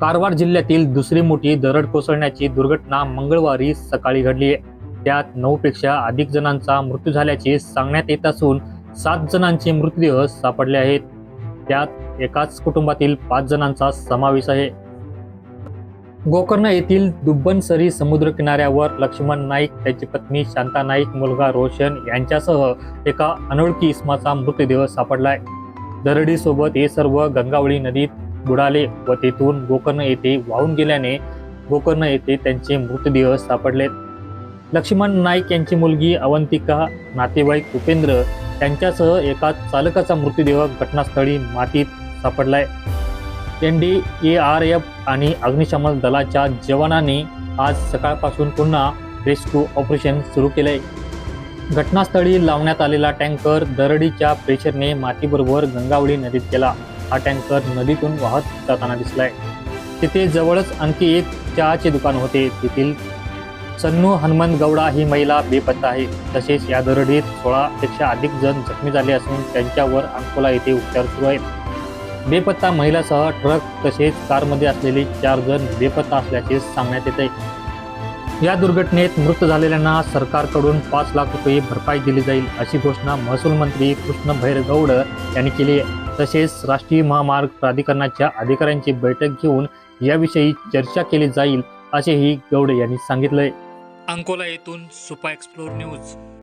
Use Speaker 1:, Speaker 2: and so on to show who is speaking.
Speaker 1: कारवार जिल्ह्यातील दुसरी मोठी दरड कोसळण्याची दुर्घटना मंगळवारी सकाळी घडली आहे. त्यात नऊ पेक्षा अधिक जणांचा मृत्यू झाल्याचे सांगण्यात येत असून सात जणांचे मृतदेह सापडले आहेत. त्यात एकाच कुटुंबातील पाच जणांचा समावेश आहे. गोकर्ण येथील दुब्बनसरी समुद्र किनाऱ्यावर लक्ष्मण नाईक त्याची पत्नी शांता नाईक मुलगा रोशन यांच्यासह एका अनोळखी इसमाचा मृतदेह सापडलाय दरडीसोबत हे सर्व गंगावळी नदीत बुडाले व तेथून गोकर्ण येथे वाहून गेल्याने गोकर्ण येथे त्यांचे मृतदेह सापडलेत. लक्ष्मण नाईक यांची मुलगी अवंतिका नातेवाईक उपेंद्र त्यांच्यासह एका चालकाचा मृतदेह घटनास्थळी मातीत सापडलाय. N D A R F आणि अग्निशमन दलाच्या जवानांनी आज सकाळपासून पुन्हा रेस्क्यू ऑपरेशन सुरू केलंय. घटनास्थळी लावण्यात आलेला टँकर दरडीच्या प्रेशरने मातीबरोबर गंगावळी नदीत गेला. हा टँकर नदीतून वाहत जाताना दिसलाय. तिथे जवळच आणखी एक चहाचे दुकान होते. तेथील सन्नू हनुमंत गौडा ही महिला बेपत्ता आहे. तसेच या दरडीत सोळापेक्षा अधिक जण जखमी झाले असून त्यांच्यावर अंकोला येथे उपचार सुरू आहेत. बेपत्ता महिलासह ट्रक तसेच कारमध्ये असलेले चार जण बेपत्ता असल्याचे सांगण्यात येत आहे या दुर्घटनेत मृत झालेल्यांना सरकारकडून पाच लाख रुपये भरपाई दिली जाईल अशी घोषणा महसूल मंत्री कृष्ण भैरगौड यांनी केली आहे. तसेच राष्ट्रीय महामार्ग प्राधिकरणाच्या अधिकाऱ्यांची बैठक घेऊन याविषयी चर्चा केली जाईल असेही गौडे यांनी सांगितलंय. अंकोला येथून सुपा एक्सप्लोर न्यूज.